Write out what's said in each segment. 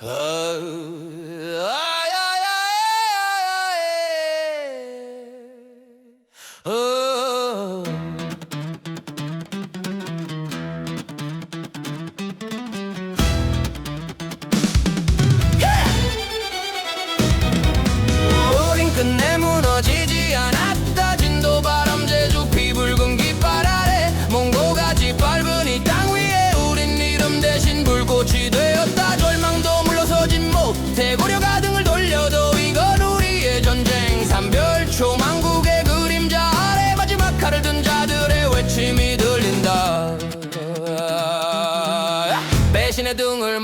love.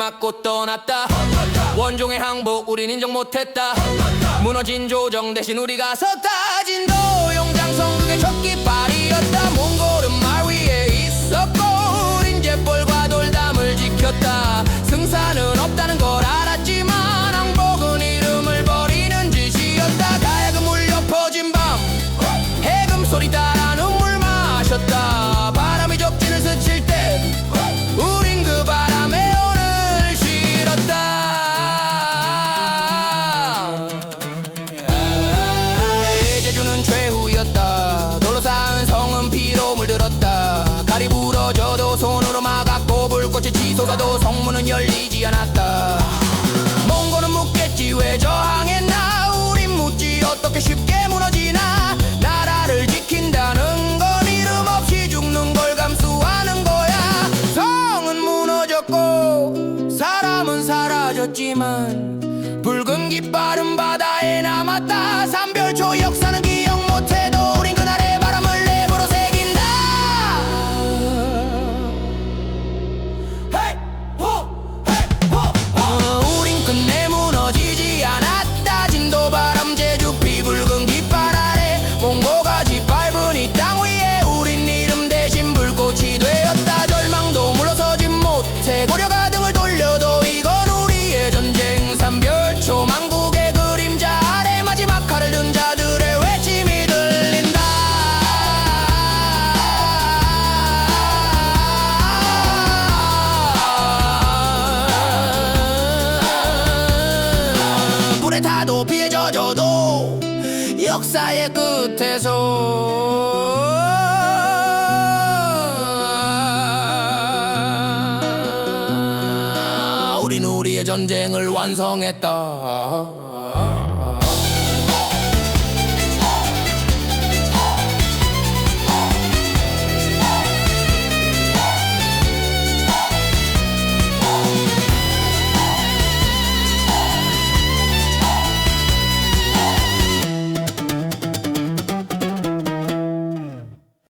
맞고 떠났다. 원종의 항복 우린 인정 못했다. 무너진 조정 대신 우리가 섰다. 진도 용장 성국의 첫 깃발이었다. 몽골은 말 위에 있었고 우린 재벌과 돌담을 지켰다. 승산은 없다는 걸 알았 치솟아도 성문은 열리지 않았다. 몽골은 묻겠지 왜 저항했나? 우린 묻지 어떻게 쉽게 무너지나? 나라를 지킨다는 건 이름 없이 죽는 걸 감수하는 거야. 성은 무너졌고 사람은 사라졌지만 붉은 깃발은 바다에 남았다. 삼별초 역사는 고려가 등을 돌려도 이건 우리의 전쟁. 삼별초 망국의 그림자 아래 마지막 칼을 든 자들의 외침이 들린다. 불에 타도 피해 젖어도 역사의 끝에서 우린 우리의 전쟁을 완성했다